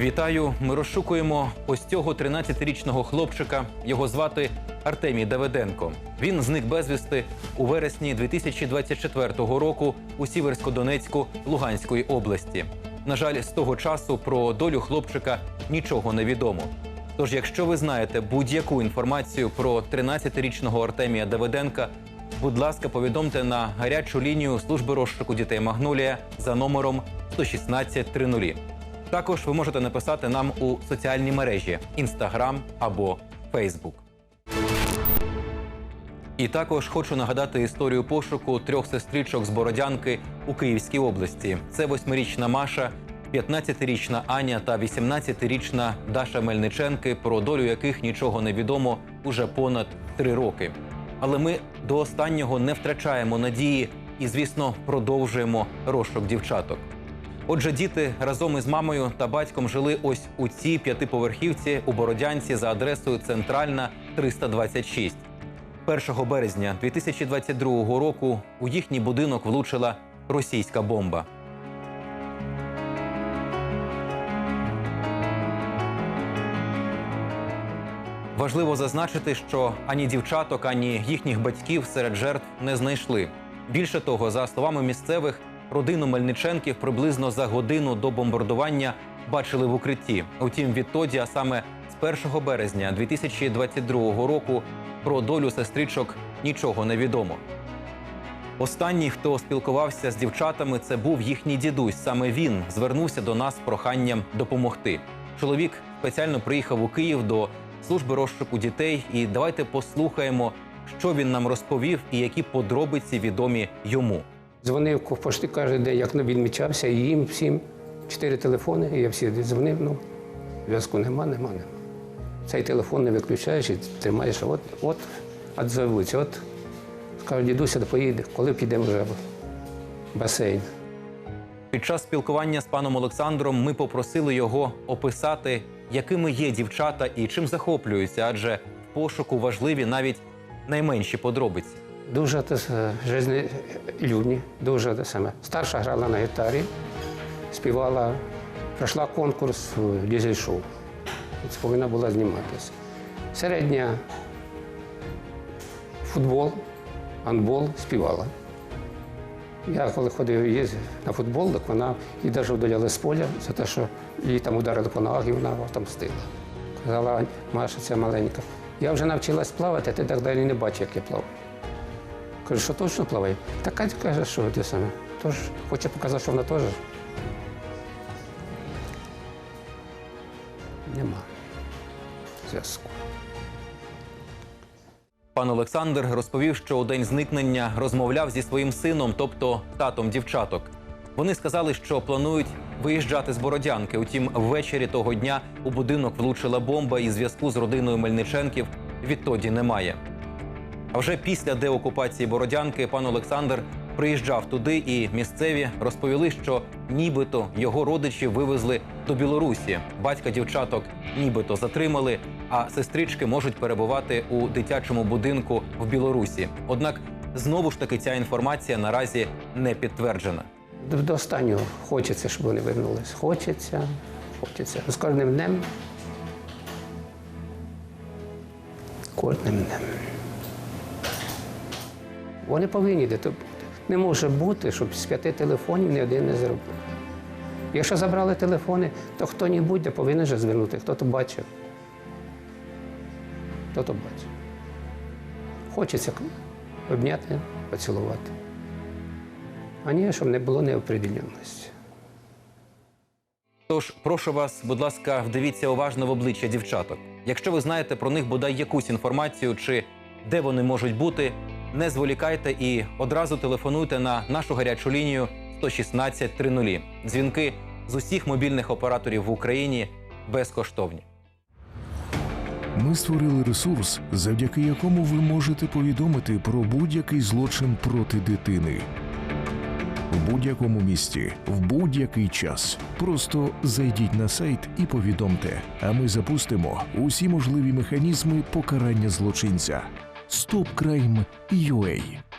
Вітаю! Ми розшукуємо ось цього 13-річного хлопчика. Його звати Артемій Давиденко. Він зник безвісти у вересні 2024 року у Сіверсько-Донецьку Луганської області. На жаль, з того часу про долю хлопчика нічого не відомо. Тож, якщо ви знаєте будь-яку інформацію про 13-річного Артемія Давиденка, будь ласка, повідомте на гарячу лінію служби розшуку дітей Магнолія за номером 11630. Також ви можете написати нам у соціальній мережі Instagram або Facebook. І також хочу нагадати історію пошуку трьох сестричок з Бородянки у Київській області. Це восьмирічна Маша, 15-річна Аня та 18-річна Даша Мельниченки, про долю яких нічого не відомо уже понад три роки. Але ми до останнього не втрачаємо надії і, звісно, продовжуємо розшук дівчаток. Отже, діти разом із мамою та батьком жили ось у цій п'ятиповерхівці у Бородянці за адресою Центральна 326. 1 березня 2022 року у їхній будинок влучила російська бомба. Важливо зазначити, що ані дівчаток, ані їхніх батьків серед жертв не знайшли. Більше того, за словами місцевих, родину Мельниченків приблизно за годину до бомбардування бачили в укритті. Утім, відтоді, а саме з 1 березня 2022 року, про долю сестричок нічого не відомо. Останній, хто спілкувався з дівчатами, це був їхній дідусь. Саме він звернувся до нас з проханням допомогти. Чоловік спеціально приїхав у Київ до служби розшуку дітей. І давайте послухаємо, що він нам розповів і які подробиці відомі йому. Дзвонив почти кожен день, як він відмічався, і їм всім чотири телефони, і я всі дзвонив, ну, зв'язку нема, нема, нема. Цей телефон не виключаєш і тримаєш, от, от, відзовуться, от, скажуть, дідуся, поїде, коли підемо вже в басейн. Під час спілкування з паном Олександром ми попросили його описати, якими є дівчата і чим захоплюються, адже в пошуку важливі навіть найменші подробиці. Дуже жизнелюбні, дуже саме. Старша грала на гітарі, співала, пройшла конкурс в дізель-шоу. Це повинна була зніматися. Середня футбол, гандбол співала. Я коли ходив їздив на футбол, так вона і навіть вдаляли з поля за те, що її там ударили по ногах, і вона отомстила. Казала, Маша, ця маленька. Я вже навчилась плавати, ти так далі не бачиш, як я плаваю. Кажу, що точно плаває? Та Катя каже, що ти саме. Тож хоче показати, що вона теж. Нема зв'язку. Пан Олександр розповів, що у день зникнення розмовляв зі своїм сином, тобто татом дівчаток. Вони сказали, що планують виїжджати з Бородянки. Утім, ввечері того дня у будинок влучила бомба, і зв'язку з родиною Мельниченків відтоді немає. А вже після деокупації Бородянки пан Олександр приїжджав туди, і місцеві розповіли, що нібито його родичі вивезли до Білорусі. Батька дівчаток нібито затримали, а сестрички можуть перебувати у дитячому будинку в Білорусі. Однак знову ж таки ця інформація наразі не підтверджена. До, останнього хочеться, щоб вони вернулись. Хочеться, хочеться. З кожним днем. Кожним днем. Вони повинні де то. Не може бути, щоб з п'яти телефонів ні один не зробив. Якщо забрали телефони, то хто-небудь де повинен же звернути, хто то бачив. Хто то бачив. Хочеться обняти, поцілувати. А ні, щоб не було неопределенності. Тож прошу вас, будь ласка, вдивіться уважно в обличчя дівчаток. Якщо ви знаєте про них бодай якусь інформацію чи де вони можуть бути, не зволікайте і одразу телефонуйте на нашу гарячу лінію 116 30. Дзвінки з усіх мобільних операторів в Україні безкоштовні. Ми створили ресурс, завдяки якому ви можете повідомити про будь-який злочин проти дитини. В будь-якому місті, в будь-який час. Просто зайдіть на сайт і повідомте, а ми запустимо усі можливі механізми покарання злочинця. StopCrime.ua